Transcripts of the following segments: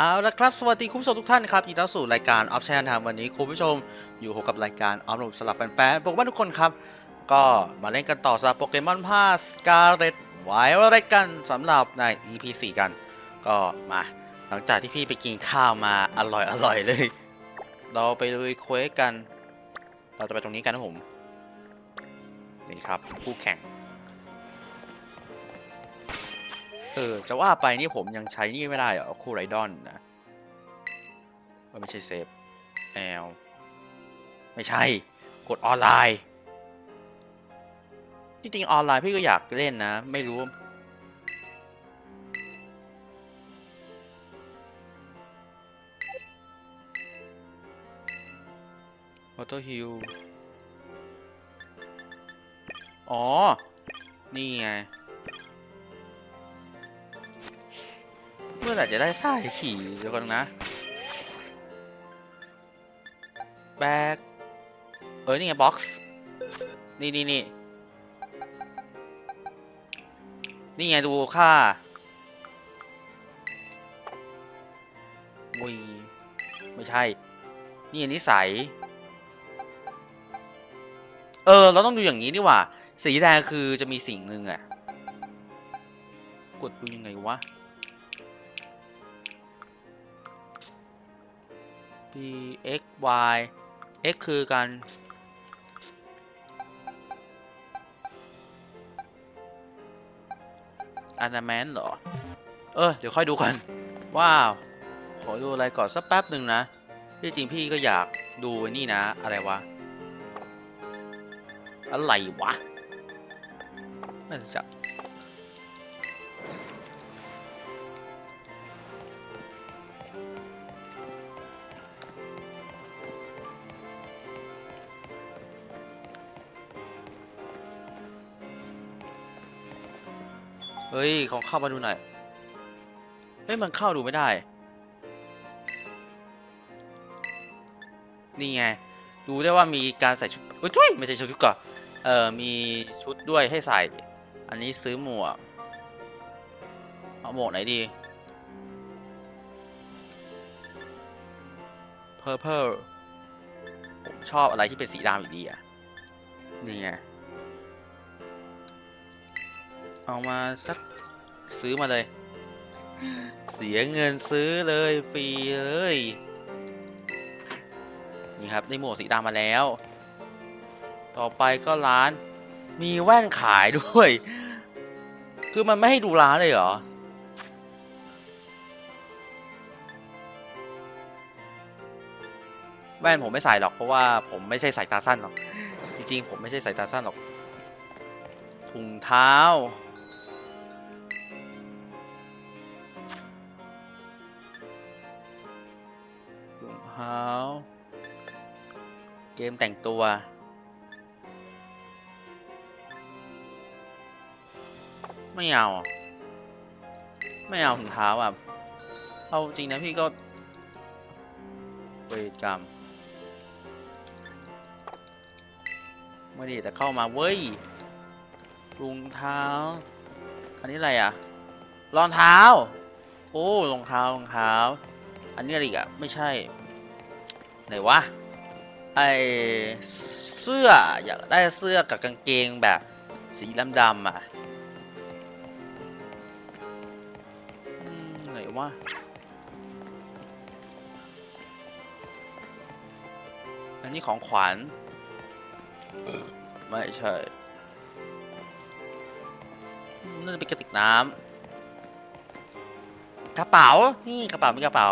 เอาละครับ สวัสดีคุณผู้ชมทุกท่านครับยินดีต้อนรับสู่รายการออฟชันทางวันนี้คุณผู้ชมอยู่กับรายการออฟหนุสำหรับแฟนๆโปเกมอนทุกคนครับ ก็มาเล่นกันต่อสำหรับโปเกมอนพาสการ์เรตไวอะไรกันสำหรับใน EP 4 กัน ก็มาหลังจากที่พี่ไปกินข้าวมาอร่อยอร่อยเลย เราไปลุยเควสกัน เราจะไปตรงนี้กันนะผม นี่ครับคู่แข่ง เออ จะว่าไปนี่ผมยังใช้นี่ไม่ได้เหรอคู่ไรดอนนะเออไม่ใช่เซฟแอลไม่ใช่ กดออนไลน์จริงๆออนไลน์พี่ก็อยากเล่นนะ ไม่รู้วอเตอร์ฮิล อ๋อ นี่ไง ไหร่จะได้สายขี่เดี๋ยวก่อนนะ แบก เออนี่ไงบ็อกซ์ นี่นี่นี่นี่ไงดูค่าวุยไม่ใช่ นี่อันนิสัย เออ เราต้องดูอย่างนี้นี่หว่า สีแดงคือจะมีสิ่งหนึ่งอะกดดูยังไงวะ p x y x คือการอนาแมนเหรอ เออ เดี๋ยวค่อยดูกัน ว้าว ขอดูอะไรก่อนสักแป๊บหนึ่งนะ ที่จริงพี่ก็อยากดูนี่นะ อะไรวะ อะไรวะ ไม่รู้จัก ฮ้ยของเข้ามาดูหน่อย เฮ้ย มันเข้าดูไม่ได้ นี่ไง ดูได้ว่ามีการใส่ชุดเอ้ยทุยไม่ใช่ชุดก่อนเออมีชุดด้วยให้ใส่ อันนี้ซื้อหมวก เอาหมวกไหนดี Purple ผมชอบอะไรที่เป็นสีดำอยู่ดีอะ นี่ไง เอามาสักซื้อมาเลย เสียเงินซื้อเลยฟรีเลยนี่ครับได้หมวกสีดำมาแล้ว ต่อไปก็ร้านมีแว่นขายด้วย คือมันไม่ให้ดูร้านเลยเหรอแว่นผมไม่ใส่หรอกเพราะว่าผมไม่ใช่สายตาสั้นหรอก จริงๆ ผมไม่ใช่สายตาสั้นหรอกถุงเท้า ถุงเท้าเกมแต่งตัว ไม่เอา ไม่เอาถุงเท้าอะ เอาจริงนะพี่ก็เวรกรรมไม่ด้แต่เข้ามาเว้ยรองเท้า อันนี้อะไรอะ รองเท้า โอ้รองเท้ารองเท้า อันนี้อะไรอีกอะ ไม่ใช่ ไหนวะไอเสื้ออยากได้เสื้อกับกางเกงแบบสีดำๆอะไหนวะอันนี้ของขวัญไม่ใช่น่าจะเป็นกระติกน้ำกระเป๋า นี่กระเป๋ามีกระเป๋า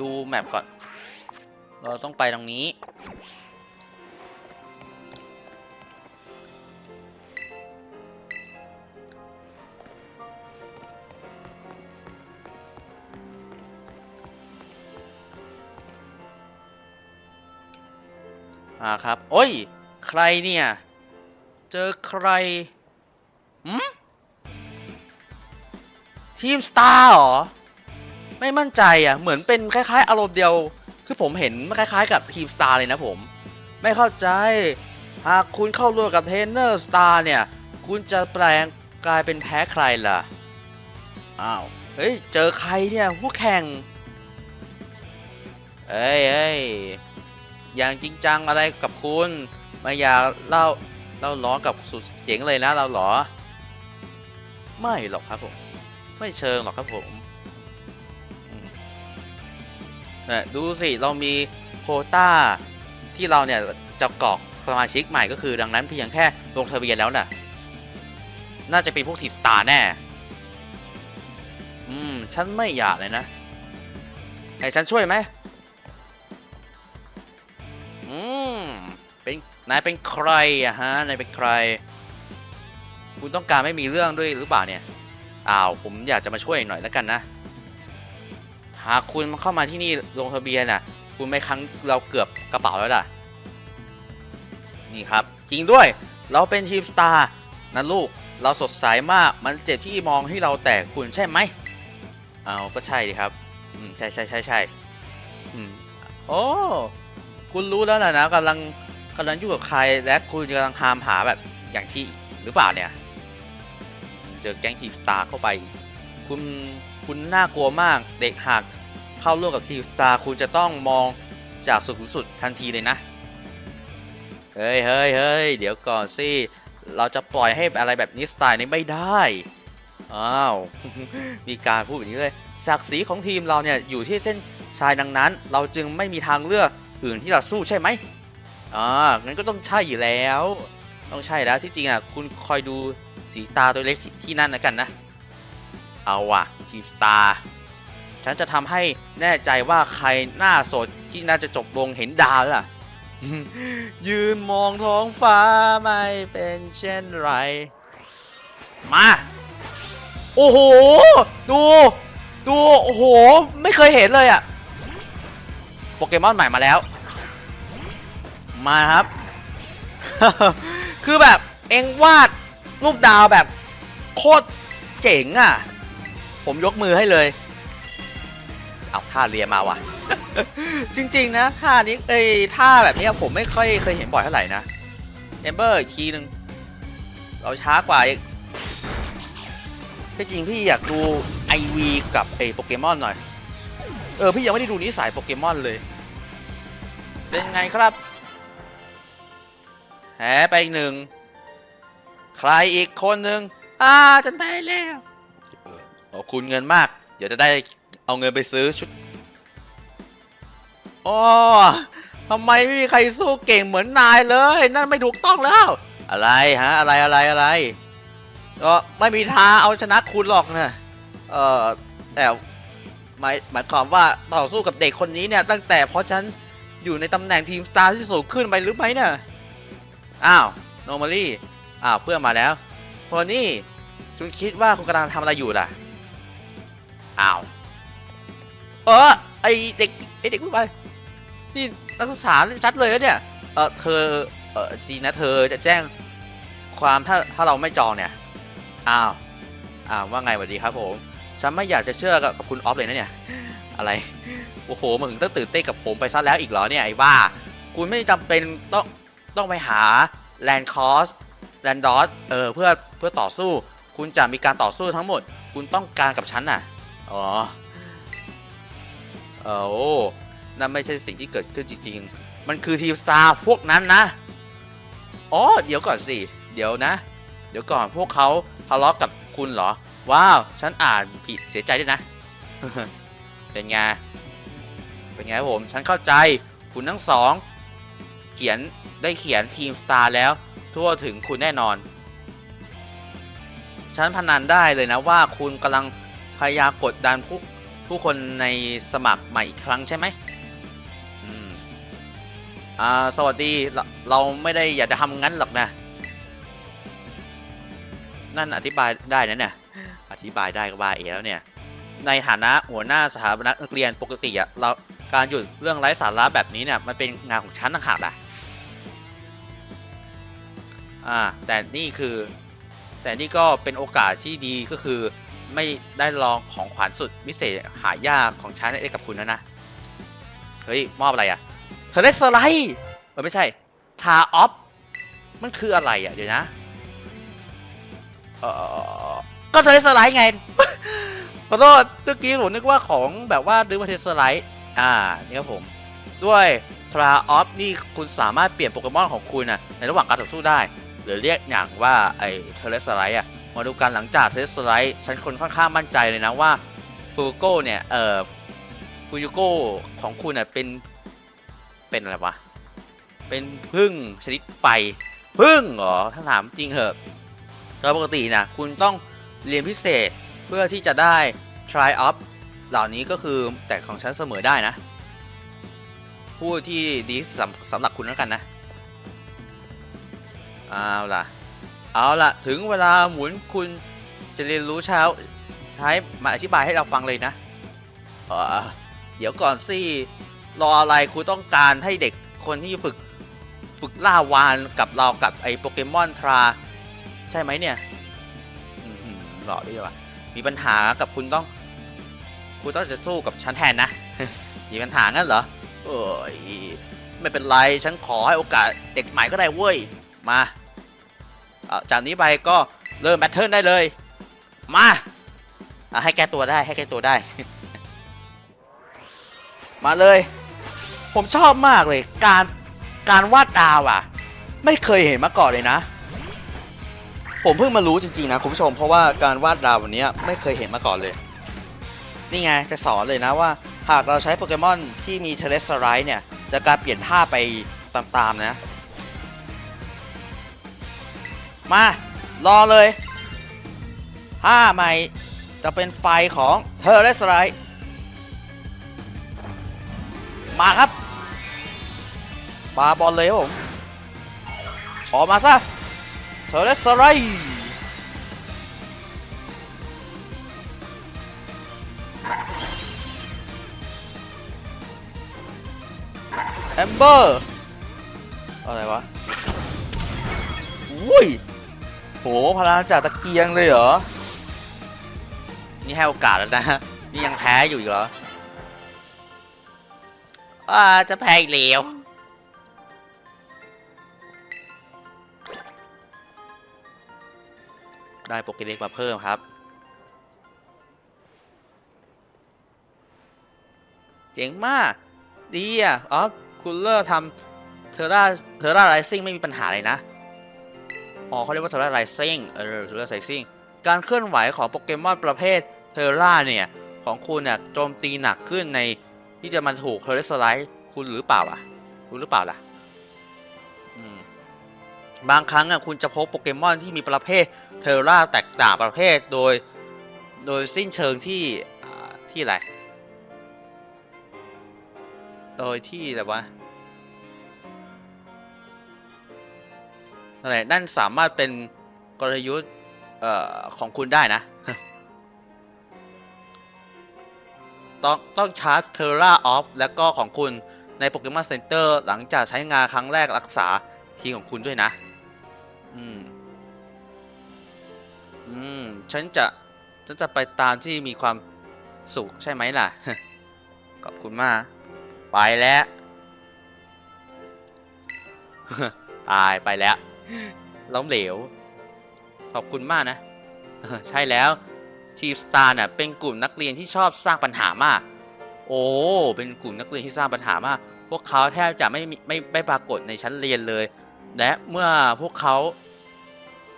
ดูแมปก่อน เราต้องไปตรงนี้ อ่าครับ โอ้ย ใครเนี่ย เจอใครหืมทีมสตาร์เหรอ ไม่มั่นใจอะเหมือนเป็นคล้าย ๆ อารมณ์เดียว คือผมเห็นมันคล้ายๆ กับทีมสตาร์เลยนะผม ไม่เข้าใจ หากคุณเข้าร่วมกับเทรนเนอร์สตาร์เนี่ย คุณจะแปลงกลายเป็นแพ้ใครล่ะ อ้าว เฮ้ย เจอใครเนี่ยผู้แข่ง เอ้ยเอ้ยอย่างจริงจังอะไรกับคุณ ไม่อยากเล่าเล่าร้อกับสุดเจ๋งเลยนะเราเหรอ ไม่หรอกครับผม ไม่เชิงหรอกครับผม ดูสิเรามีโคต้าที่เราเนี่ยจะกรอกสมาชิกใหม่ก็คือดังนั้นเพียงแค่ลงทะเบียนแล้วน่ะ น่าจะเป็นพวกทีสตาร์แน่ อืม ฉันไม่อยากเลยนะ ให้ฉันช่วยไหมอืม เป็นนายเป็นใครอะฮะ นายเป็นใคร คุณต้องการไม่มีเรื่องด้วยหรือเปล่าเนี่ย อ้าว ผมอยากจะมาช่วยหน่อยแล้วกันนะ หากคุณเข้ามาที่นี่ลงทะเบียนน่ะ คุณไม่ครั้งเราเกือบกระเป๋าแล้วล่ะ นี่ครับ จริงด้วย เราเป็นทีมสตาร์นะลูก เราสดใสมาก มันเจ็บที่มองให้เราแตกคุณใช่ไหม เอาก็ใช่ดิครับอืมใช่ใช่ใช่ใช่อืมโอ้คุณรู้แล้วนะนะกำลังกำลังยุ่งกับใครและคุณกำลังหามหาแบบอย่างที่หรือเปล่าเนี่ย เจอแก๊งทีมสตาร์เข้าไป คุณ คุณน่ากลัวมาก เด็กหากเข้าร่วมกับทีมสตาร์คุณจะต้องมองจากสุดสุดทันทีเลยนะ เฮ้ยเฮ้ยเฮ้ยเดี๋ยวก่อนสิ เราจะปล่อยให้อะไรแบบนี้สไตล์นี้ไม่ได้ อ้าว มีการพูดแบบนี้เลยศักดิ์ศรีของทีมเราเนี่ยอยู่ที่เส้นชายดังนั้น เราจึงไม่มีทางเลือกอื่นที่เราสู้ใช่ไหมอ่างั้นก็ต้องใช่อยู่แล้ว ต้องใช่แล้วที่จริงอะคุณคอยดูสีตาตัวเล็กที่นั่นนะกันนะ เอาว่ะทีมสตาร์ฉันจะทำให้แน่ใจว่าใครหน้าสดที่น่าจะจบลงเห็นดาวล่ะ ยืนมองท้องฟ้าไม่เป็นเช่นไร มา โอ้โห ดู ดู โอ้โห ไม่เคยเห็นเลยอะโปเกมอนใหม่มาแล้ว มาครับ คือแบบเองวาดรูปดาวแบบโคตรเจ๋งอะ ผมยกมือให้เลยเอาท่าเรียมาว่ะ จริงๆนะท่านี้เอ้ยท่าแบบนี้ผมไม่ค่อยเคยเห็นบ่อยเท่าไหร่นะเอมเบอร์อีกทีหนึ่งเราช้ากว่าอีกที่จริงพี่อยากดู IV กับไอ้โปเกมอนหน่อย เออ พี่ยังไม่ได้ดูนิสัยโปเกมอนเลย เป็นไงครับแหไปอีกหนึ่ง ใครอีกคนหนึ่งอ่า จันไปแล้ว โอ้คุณเงินมาก เดี๋ยวจะได้เอาเงินไปซื้อชุดอ๋อทำไมไม่มีใครสู้เก่งเหมือนนายเลย นั่นไม่ถูกต้องแล้ว อะไรฮะ อะไรอะไรอะไรก็ไม่มีทางเอาชนะคุณหรอกนะเออแต่หมายหมายความว่าต่อสู้กับเด็กคนนี้เนี่ย ตั้งแต่เพราะฉันอยู่ในตำแหน่งทีมสตาร์ที่สูงขึ้นไปหรือไม่เนี่ยอ้าวโนมาลี่อ้าวเพื่อนมาแล้วพอนี่คุณคิดว่าคุณกำลังทำอะไรอยู่ล่ะ อ้าว เออ ไอเด็กไอเด็กพูดไป นี่นักศึกษาชัดเลยนะเนี่ย เออเธอ เออจริงนะเธอจะแจ้งความถ้าถ้าเราไม่จองเนี่ย อ้าว อ้าวว่าไงสวัสดีครับผม ฉันไม่อยากจะเชื่อกับกบคุณออฟเลยนะเนี่ย อะไร โอ้โหมึงต้องตื่นเต้นกับผมไปซะแล้วอีกเหรอเนี่ยไอ้บ้า คุณไม่จำเป็นต้องต้องไปหาแลนด์คอสแลนดอสเออเพื่อเพื่อต่อสู้ คุณจะมีการต่อสู้ทั้งหมด คุณต้องการกับฉันน่ะ อ๋อเออโอ้นั่นไม่ใช่สิ่งที่เกิดขึ้นจริงๆ มันคือทีมสตาร์พวกนั้นนะ อ๋อ เดี๋ยวก่อนสิ เดี๋ยวนะ เดี๋ยวก่อนพวกเขาทะเลาะกับคุณเหรอ ว้าว ฉันอ่านผิดเสียใจด้วยนะ เป็นไง เป็นไงครับผม ฉันเข้าใจ คุณทั้งสอง เขียนได้เขียนทีมสตาร์แล้ว ทั่วถึงคุณแน่นอน ฉันพนันได้เลยนะว่าคุณกำลัง พยายามกดดันผู้ผู้คนในสมัครใหม่อีกครั้งใช่ไหมอืมอ่าสวัสดีเราเราไม่ได้อยากจะทำงั้นหรอกนะ นั่นอธิบายได้นะเนี่ยอธิบายได้ก็ว่าเอแล้วเนี่ย ในฐานะหัวหน้าสถาบันนักเรียนปกติอะเราการหยุดเรื่องไร้สาระแบบนี้เนี่ยมันเป็นงานของฉันต่างหากล่ะอ่าแต่นี่คือ แต่นี่ก็เป็นโอกาสที่ดีก็คือ ไม่ได้ลองของขวัญสุดพิเศษหายากของฉันให้กับคุณนะนะ เฮ้ย มอบอะไรอะ่ะเธอได้สไลด์เออไม่ใช่ ทาออฟ มันคืออะไรอะ่ะ เดี๋ยวนะเออก็เทสไลด์ไงขอโทษเมื่อกี้ผมนึกว่าของแบบว่าดึงมาเทสไลด์อ่า นี่ครับผม ด้วยทราออฟนี่คุณสามารถเปลี่ยนโปเกมอนของคุณนะในระหว่างการต่อสู้ได้ หรือเรียกอย่างว่าไอ้เทเลสไลด์อะ มาดูกันหลังจากเทเลสไลด์ฉันคนค่อนข้างมั่นใจเลยนะว่าฟูโก้เนี่ยเอ่อฟูยูโก้ของคุณเน่ะเป็นเป็นอะไรวะเป็นพึ่งชนิดไฟพึ่งเหรอถ้าถามจริงเหอะโดยปกตินะคุณต้องเรียนพิเศษเพื่อที่จะได้ try up เหล่านี้ก็คือแต่ของฉันเสมอได้นะ ผู้ที่ดีสำสำหรับคุณแล้วกันนะ เอาล่ะ เอาล่ะถึงเวลาหมุนคุณจะเรียนรู้เช้าใช้มาอธิบายให้เราฟังเลยนะเออเดี๋ยวก่อนสิรออะไรคุณต้องการให้เด็กคนที่ฝึกฝึกล่าวานกับเรากับไอ้โปเกมอนทรา ใช่ไหมเนี่ยอื้อหือหล่อด้วยว่ะมีปัญหากับคุณต้อง คุณต้องจะสู้กับฉันแทนนะ มีปัญหางั้นเหรอเอ้ยไม่เป็นไร ฉันขอให้โอกาสเด็กใหม่ก็ได้เว้ย มา จากนี้ไปก็เริ่มแบทเทิลได้เลย มาให้แก้ตัวได้ให้แก้ตัวได้ มาเลย ผมชอบมากเลย การการวาดดาวอะ ไม่เคยเห็นมาก่อนเลยนะ ผมเพิ่งมารู้จริงๆนะคุณผู้ชมเพราะว่าการวาดดาววันนี้ไม่เคยเห็นมาก่อนเลย นี่ไงจะสอนเลยนะว่า หากเราใช้โปเกมอนที่มีเทเลสไรเนี่ยจะการเปลี่ยนท่าไปตามๆนะ มา รอเลยท่าใหม่จะเป็นไฟของเทเลสไรมาครับปาบอลเลยครับผม ออกมาซะเทเลสไรแอมเบอร์ อะไรวะ อุ้ย โหพลังจากตะเกียงเลยเหรอ นี่ให้โอกาสแล้วนะ นี่ยังแพ้อยู่อีกเหรออ่าจะแพ้อีกแล้วได้โปเกเด็กมาเพิ่มครับ เจ๋งมาก ดีอะ อ๋อคุณเลอร์ทำเทอร่าเทอร่าไรซิ่งไม่มีปัญหาเลยนะ อ๋อเขาเรียกว่าเทอร่าไรซิ่งเออเทอร่าไรซิ่งการเคลื่อนไหวของโปเกมอนประเภทเทอร่าเนี่ย ของคุณเนี่ยโจมตีหนักขึ้นในที่จะมาถูกเทอร์เรสไลท์คุณหรือเปล่าอะรู้หรือเปล่าล่ะบางครั้งอะคุณจะพบโปเกมอนที่มีประเภทเทอร่าแตกต่างประเภทโดยโดยสิ้นเชิงที่ที่อะไร โดยที่อะไรวะ อะไรนั่นสามารถเป็นกลยุทธ์ของคุณได้นะ ต้องต้องชาร์จเทอร่าออฟแล้วก็ของคุณในโปเกมอนเซ็นเตอร์หลังจากใช้งานครั้งแรกรักษาทีของคุณด้วยนะ อืม อืม ฉันจะ ฉันจะไปตามที่มีความสุขใช่ไหมล่ะ ขอบคุณมาก ไปแล้ว ตายไปแล้ว ล้มเหลว ขอบคุณมากนะ ใช่แล้ว ทีมสตาร์เนี่ยเป็นกลุ่มนักเรียนที่ชอบสร้างปัญหามาก โอ้ เป็นกลุ่มนักเรียนที่สร้างปัญหามาก พวกเขาแทบจะไม่มีไม่ไม่ปรากฏในชั้นเรียนเลย และเมื่อพวกเขา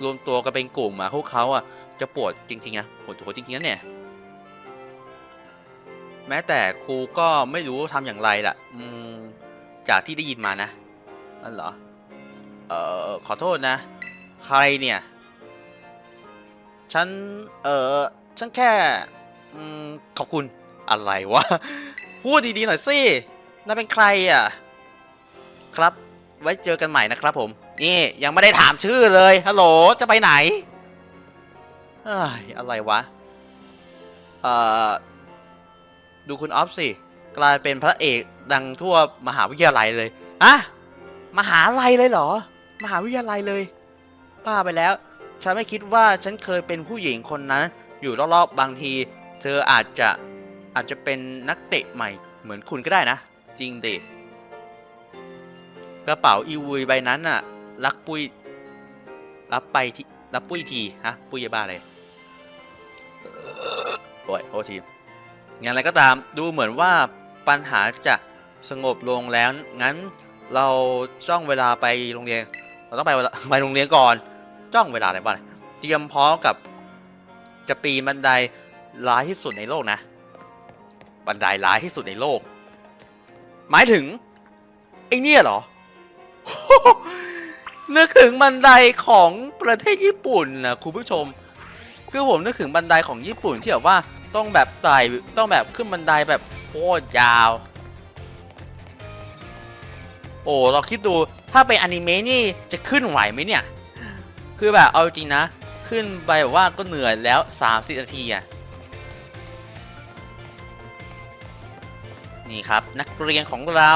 รวมตัวกันเป็นกลุ่มอะพวกเขาอะจะปวดจริงๆนะปวดหัวจริงๆนะเนี่ย แม้แต่ครูก็ไม่รู้ทำอย่างไรล่ะ อืม จากที่ได้ยินมานะนั่นเหรอ เอ่อ ขอโทษนะ ใครเนี่ย ฉัน เออฉันแค่อืมขอบคุณอะไรวะ พูดดีๆหน่อยสิน่าเป็นใครอะ ครับ ไว้เจอกันใหม่นะครับผม นี่ยังไม่ได้ถามชื่อเลย ฮัลโหล จะไปไหนเอ้ยอะไรวะ เอ่อ ดูคุณออฟสิ กลายเป็นพระเอกดังทั่วมหาวิทยาลัยเลยอะมหาลัยเลยเหรอ มหาวิทยาลัยเลยป้าไปแล้ว ฉันไม่คิดว่าฉันเคยเป็นผู้หญิงคนนั้น อยู่รอบๆบางที เธออาจจะอาจจะเป็นนักเตะใหม่เหมือนคุณก็ได้นะ จริงดิกระเป๋าอีวุยใบนั้นน่ะรักปุยรับไปที่แล้วปุ้ยทีฮะปุ้ยบ้าเลยโอ้ยโทษทีอย่างไรก็ตามดูเหมือนว่าปัญหาจะสงบลงแล้ว งั้นเราจ้องเวลาไปโรงเรียน เราต้องไปไปโรงเรียนก่อน จ้องเวลาอะไรบ้างเตรียมพร้อมกับ จะปีนบันไดร้ายที่สุดในโลกนะ บันไดร้ายที่สุดในโลก หมายถึงไอเนี่ยเหรอ นึกถึงบันไดของประเทศญี่ปุ่นนะคุณผู้ชม คือผมนึกถึงบันไดของญี่ปุ่นที่แบบว่าต้องแบบไต่ต้องแบบขึ้นบันไดแบบโคตรยาว โอ้เราคิดดู ถ้าเป็นอนิเมะนี่จะขึ้นไหวไหมเนี่ย คือแบบเอาจริงนะ ขึ้นไปแบบว่าก็เหนื่อยแล้ว 30นาทีอะ นี่ครับนักเรียนของเรา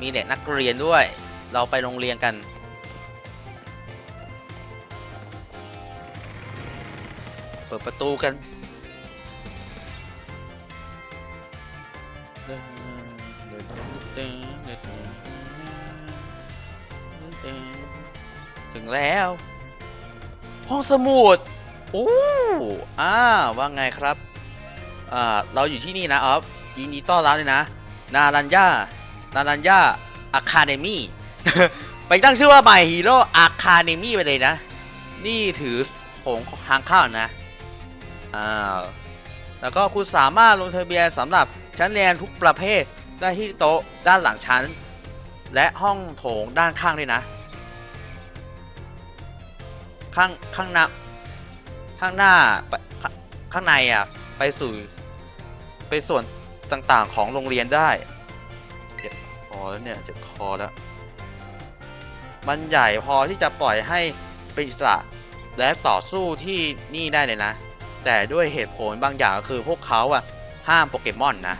มีเด็กนักเรียนด้วย เราไปโรงเรียนกัน เปิดประตูกันถึ งแล้ว ห้องสมุดโอ้อ่าว่าไงครับอ่าเราอยู่ที่นี่นะออฟยินดีต้อนรับเลยนะ นารัญญานารัญญาอะคาเดมี่ไปตั้งชื่อว่า My Hero Academy ไปเลยนะ นี่ถือของทางเข้านะอ่าแล้วก็คุณสามารถลงทะเบียนสำหรับชั้นเรียนทุกประเภทได้ที่โต๊ะด้านหลังชั้น และห้องโถงด้านข้างด้วยนะ ข้างข้างหน้าข้างหน้าไปข้างในอะไปสู่ไปส่วนต่างๆของโรงเรียนได้เจ็บคอแล้วเนี่ยเจ็บคอแล้ว มันใหญ่พอที่จะปล่อยให้เป็นอิสระและต่อสู้ที่นี่ได้เลยนะ แต่ด้วยเหตุผลบางอย่างก็คือพวกเขาอะห้ามโปเกมอนนะ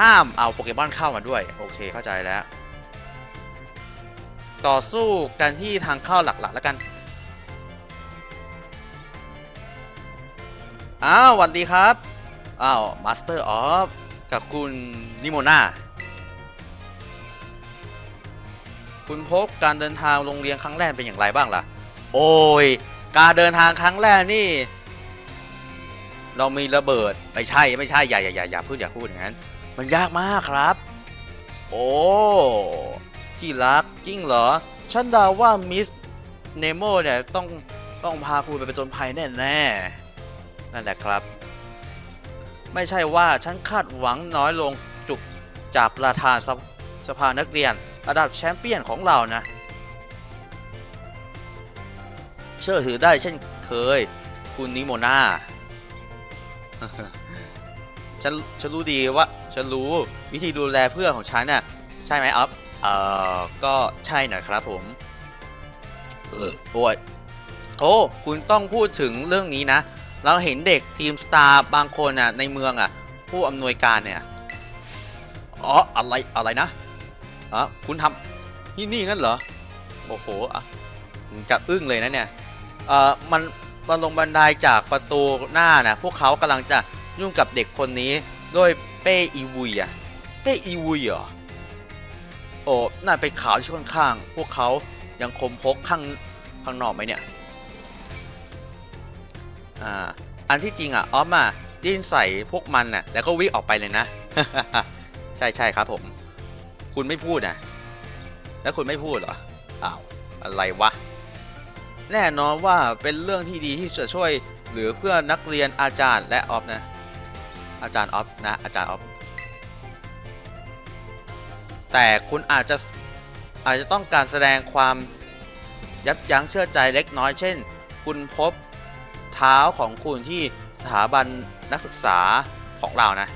ห้ามเอาโปเกมอนเข้ามาด้วย โอเคเข้าใจแล้ว ต่อสู้กันที่ทางเข้าหลักๆแล้วกัน อ้าววัสดีครับ อ้าวมาสเตอร์ออฟกับคุณนิโมนาคุณพบการเดินทางโรงเรียนครั้งแรกเป็นอย่างไรบ้างล่ะ โอ้ย การเดินทางครั้งแรกนี่ เรามีระเบิดไม่ใช่ไม่ใช่อย่าอย่าอย่าอย่าพูดอย่าพูดอย่างนั้น มันยากมากครับ โอ้ที่รักจริงเหรอ ฉันเดาว่ามิสเนโมเนี่ยต้องต้องพาคุณไปเป็นจนภัยแน่แน่ นั่นแหละครับ ไม่ใช่ว่าฉันคาดหวังน้อยลงจุกจากประธานสภสภานักเรียน ระดับแชมเปี้ยนของเรานะ เชื่อถือได้เช่นเคย คุณนิโมนาฉันฉันรู้ดีว่าฉันรู้วิธีดูแลเพื่อนของฉันน่ะใช่ไหมอัพเอ่อก็ใช่นะครับผมเออโอ้ยโอ้ คุณต้องพูดถึงเรื่องนี้นะ เราเห็นเด็กทีมสตาร์บางคนอะในเมืองอะ ผู้อำนวยการเนี่ยอ๋ออะไรอะไรนะอ๋อคุณทำนี่นี่งั้นเหรอโอ้โหอะจะอึ้งเลยนะเนี่ยเอ่อมันมันลงบันไดจากประตูหน้านะพวกเขากำลังจะยุ่งกับเด็กคนนี้ด้วยเป้อีวุยอะเป้อีวุยเหรอโอ้น่าเป็นข่าวที่ค่อนข้าง พวกเขายังคมพกข้างข้างนอกไหมเนี่ย อ่าอันที่จริงอะออฟมาดิ้นใส่พวกมันน่ะแล้วก็วิ่งออกไปเลยนะ ใช่ใช่ครับผม คุณไม่พูดนะแล้วคุณไม่พูดเหรออ้าวอะไรวะ แน่นอนว่าเป็นเรื่องที่ดีที่จะช่วยหลือเพื่อนนักเรียนอาจารย์และออฟนะ อาจารย์ออฟนะอาจารย์ออฟแต่คุณอาจจะอาจจะต้องการแสดงความยับยั้งเชื่อใจเล็กน้อยเช่น คุณพบ เท้าของคุณที่สถาบันนักศึกษาของเรานะ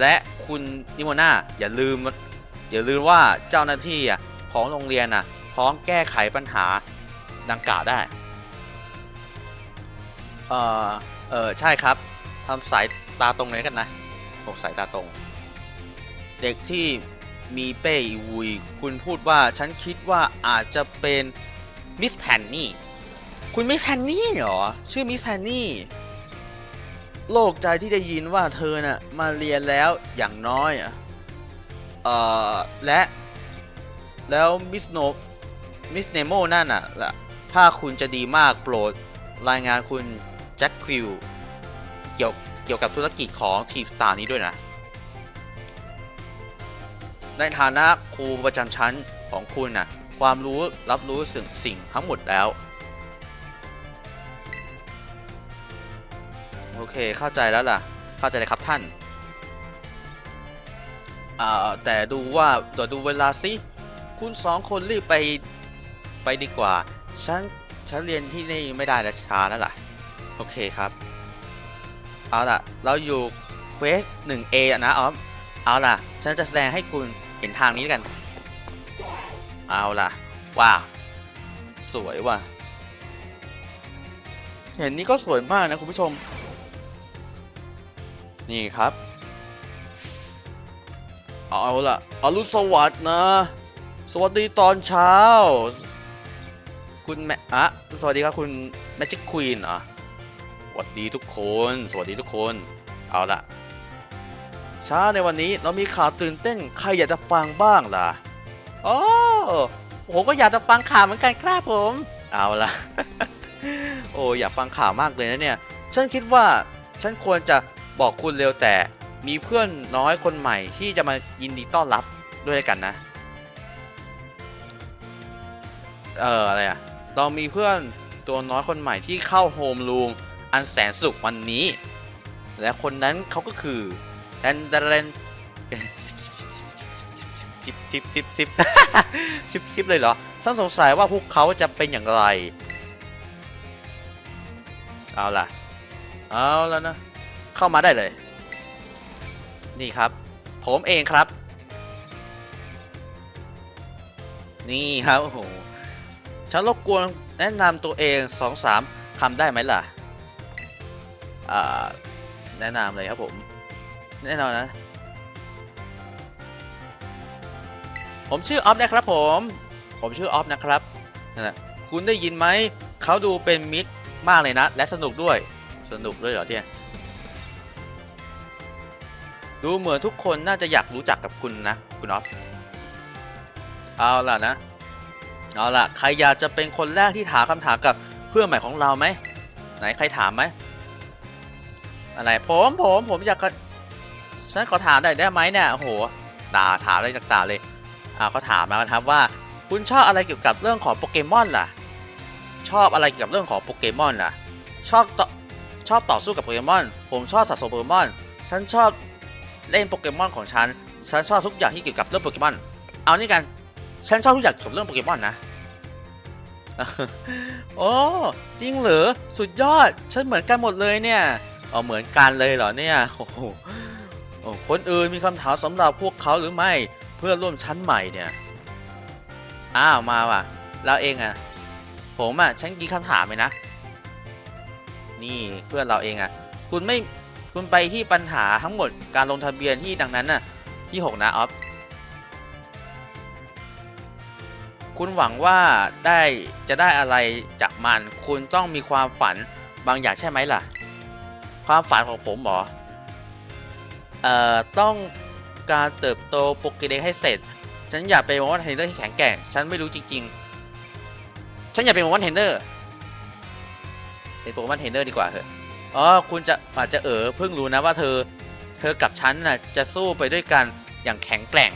และคุณนิโมนาอย่าลืมอย่าลืมว่าเจ้าหน้าที่ของโรงเรียนนะพร้อมแก้ไขปัญหาดังกล่าวได้ เออเออใช่ครับทำสายตาตรงเลยกันนะบอกสายตาตรง เด็กที่มีเป้อีวุย คุณพูดว่าฉันคิดว่าอาจจะเป็น มิสแพนนี่ คุณมิสแพนนี่เหรอ ชื่อมิสแพนนี่ โลกใจที่ได้ยินว่าเธอน่ะมาเรียนแล้วอย่างน้อยอะเอ่อและ แล้วมิสโนมิสเนโมนั่นน่ะละถ้าคุณจะดีมากโปรดรายงานคุณแจ็คคิวเกี่ยวเกี่ยวกับธุรกิจของทีมสตาร์นี้ด้วยนะ ในฐานะครูประจำชั้นของคุณน่ะ ความรู้รับรู้สิ่งสิ่งทั้งหมดแล้ว โอเคเข้าใจแล้วล่ะ เข้าใจเลยครับท่านอ่าแต่ดูว่าเดี๋ยวดูเวลาสิคุณสองคนรีบไปไปดีกว่า ฉันฉันเรียนที่นี่ไม่ได้และช้าแล้วล่ะ โอเคครับ เอาล่ะ เราอยู่เควส 1A อนะอ๋อเอาล่ะ ฉันจะแสดงให้คุณเห็นทางนี้กัน เอาล่ะ ว้าว สวยว่ะ เห็นนี้ก็สวยมากนะคุณผู้ชม นี่ครับ เอาล่ะอรุณสวัสดิ์นะ สวัสดีตอนเช้า คุณแม่อะสวัสดีครับคุณแมจิกควีนอะสวัสดีทุกคน สวัสดีทุกคน เอาล่ะเช้าในวันนี้เรามีข่าวตื่นเต้น ใครอยากจะฟังบ้างล่ะ โอ้ผมก็อยากจะฟังข่าวเหมือนกันครับผม เอาละโอ้อยากฟังข่าวมากเลยนะเนี่ย ฉันคิดว่าฉันควรจะบอกคุณเร็วแต่มีเพื่อนน้อยคนใหม่ที่จะมายินดีต้อนรับด้วยกันนะ เอออะไรอะเรามีเพื่อนตัวน้อยคนใหม่ที่เข้าโฮมรูมอันแสนสุขวันนี้ และคนนั้นเขาก็คือแดนเดรน ซิบซิบซิบซิบซิบซิบเลยเหรอฉันสงสัยว่าพวกเขาจะเป็นอย่างไร เอาล่ะ เอาแล้วนะ เข้ามาได้เลย นี่ครับ ผมเองครับ นี่ครับโอ้โหฉันรบกวนแนะนำตัวเองสองสามคำได้ไหมล่ะ อ่า แนะนำเลยครับผม แน่นอนนะ ผมชื่อออฟนะครับผม ผมชื่อออฟนะครับนะคุณได้ยินไหม เขาดูเป็นมิตรมากเลยนะ และสนุกด้วย สนุกด้วยเหรอเนี่ยดูเหมือนทุกคนน่าจะอยากรู้จักกับคุณนะ คุณออฟ เอาล่ะนะ เอาล่ะ ใครอยากจะเป็นคนแรกที่ถามคำถามกับเพื่อนใหม่ของเราไหม ไหนใครถามไหม อะไร ผมผมผมอยากฉันขอถามได้ได้ไหมเนี่ย โอ้โหด่าถามอะไรต่างๆเลย เขาถามมาครับว่า คุณชอบอะไรเกี่ยวกับเรื่องของโปเกมอนล่ะ ชอบอะไรเกี่ยวกับเรื่องของโปเกมอนล่ะ ชอบต่อชอบต่อสู้กับโปเกมอน ผมชอบสะสมโปเกมอน ฉันชอบเล่นโปเกมอนของฉัน ฉันชอบทุกอย่างที่เกี่ยวกับเรื่องโปเกมอน เอานี่กัน ฉันชอบทุกอย่างเกี่ยวกับเรื่องโปเกมอนนะ โอ้จริงเหรอ สุดยอด ฉันเหมือนกันหมดเลยเนี่ยเอาเหมือนกันเลยเหรอเนี่ย โอ้โหคนอื่นมีคำถามสำหรับพวกเขาหรือไม่ พื่อนร่วมชั้นใหม่เนี่ย อ้าวมาว่ะแล้วเองอะผมอะฉันกีคำถามเลยนะ นี่เพื่อนเราเองอะคุณไม่คุณไปที่ปัญหาทั้งหมดการลงทะเบียนที่ดังนั้นน่ะที่ 6 นะออฟคุณหวังว่าได้จะได้อะไรจากมัน คุณต้องมีความฝันบางอย่างใช่ไหมล่ะ ความฝันของผมหรอ เอ่อ ต้อง การเติบโตโปเกเด็กให้เสร็จ ฉันอยากเป็นวันเทนเนอร์ที่แข็งแกร่ง ฉันไม่รู้จริง ๆ ฉันอยากเป็นวันเทนเนอร์เป็นโปเกมอนเทรนเนอร์ดีกว่าเถอะอ๋อคุณจะอาจจะเออเพิ่งรู้นะว่าเธอ เธอกับฉันน่ะจะสู้ไปด้วยกันอย่างแข็งแกร่ง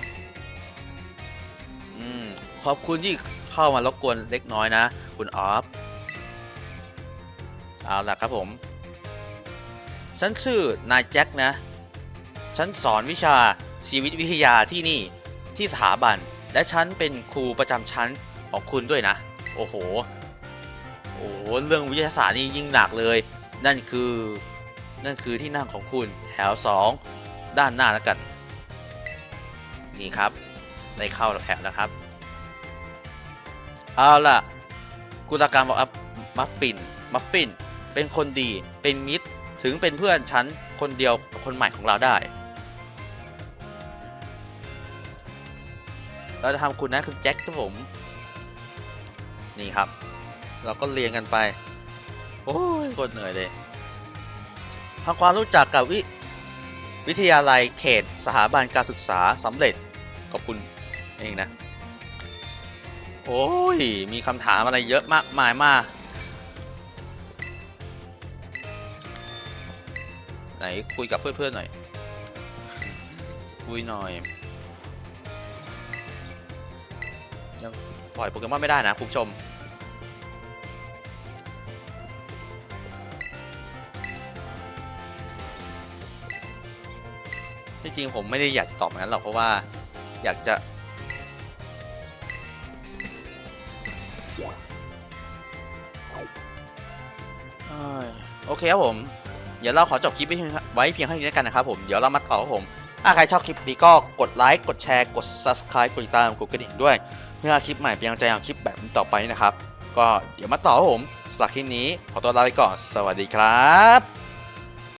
อืมขอบคุณที่เข้ามารบกวนเล็กน้อยนะ คุณออฟเอาล่ะครับผม ฉันชื่อนายแจ็คนะ ฉันสอนวิชา ชีวิตวิทยาที่นี่ที่สถาบัน และฉันเป็นครูประจำชั้นของคุณด้วยนะ โอ้โห โอ้โห เรื่องวิทยาศาสตร์นี่ยิ่งหนักเลย นั่นคือ นั่นคือที่นั่งของคุณแถว 2 ด้านหน้าแล้วกัน นี่ครับได้เข้าแถวแล้วครับ เอาล่ะ กุลการบอกอัพมัฟฟิน มัฟฟิน เป็นคนดี เป็นมิตร ถึงเป็นเพื่อนฉันคนเดียวกับคนใหม่ของเราได้ เราจะทำคุณนะคุณแจ็คครับผม นี่ครับ เราก็เรียงกันไป โอ้ยโคตรเหนื่อยเลยทำความรู้จักกับวิวิทยาลัยเขตสถาบันการศึกษาสำเร็จขอบคุณเองนะโโอ้ย มีคำถามอะไรเยอะมากมายมาก ไหนคุยกับเพื่อนๆหน่อย คุยหน่อย ยังปล่อยโปเกมอนไม่ได้นะคุณผู้ชม ที่จริงผมไม่ได้อยากจะตอบอย่างนั้นหรอกเพราะว่าอยากจะ โอเคครับผม เดี๋ยวเราขอจบคลิปไว้เพียงไว้เพียงเท่านี้แล้วกันนะครับผม เดี๋ยวเรามาต่อครับผม ถ้าใครชอบคลิปนี้ก็กดไลค์ กดแชร์ กด subscribe กดติดตาม กดกระดิ่งด้วย เพื่อคลิปใหม่เป็นกำลังใจของคลิปแบบนี้ต่อไปนะครับ ก็เดี๋ยวมาต่อครับผมสำหรับคลิปนี้ขอตัวลาไปก่อนสวัสดีครับ